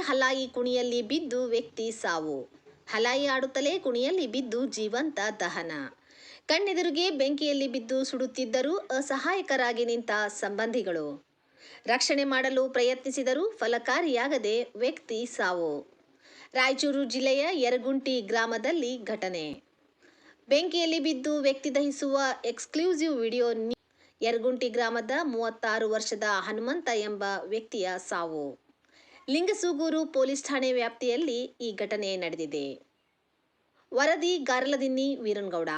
ಹಲಾಯಿ ಕುಣಿಯಲ್ಲಿ ಬಿದ್ದು ವ್ಯಕ್ತಿ ಸಾವು. ಹಲಾಯಿ ಆಡುತ್ತಲೇ ಕುಣಿಯಲ್ಲಿ ಬಿದ್ದು ಜೀವಂತ ದಹನ. ಕಣ್ಣೆದುರಿಗೆ ಬೆಂಕಿಯಲ್ಲಿ ಬಿದ್ದು ಸುಡುತ್ತಿದ್ದರೂ ಅಸಹಾಯಕರಾಗಿ ನಿಂತ ಸಂಬಂಧಿಗಳು. ರಕ್ಷಣೆ ಮಾಡಲು ಪ್ರಯತ್ನಿಸಿದರೂ ಫಲಕಾರಿಯಾಗದೆ ವ್ಯಕ್ತಿ ಸಾವು. ರಾಯಚೂರು ಜಿಲ್ಲೆಯ ಯರಗುಂಟಿ ಗ್ರಾಮದಲ್ಲಿ ಘಟನೆ. ಬೆಂಕಿಯಲ್ಲಿ ಬಿದ್ದು ವ್ಯಕ್ತಿ ದಹಿಸುವ ಎಕ್ಸ್ಕ್ಲೂಸಿವ್ ವಿಡಿಯೋ ಯರಗುಂಟಿ ಗ್ರಾಮದ ಮೂವತ್ತಾರು ವರ್ಷದ ಹನುಮಂತ ಎಂಬ ವ್ಯಕ್ತಿಯ ಸಾವು. ಲಿಂಗಸೂಗೂರು ಪೊಲೀಸ್ ಠಾಣೆ ವ್ಯಾಪ್ತಿಯಲ್ಲಿ ಈ ಘಟನೆ ನಡೆದಿದೆ. ವರದಿ ಗಾರಲದಿನ್ನಿ ವೀರನ್ಗೌಡ.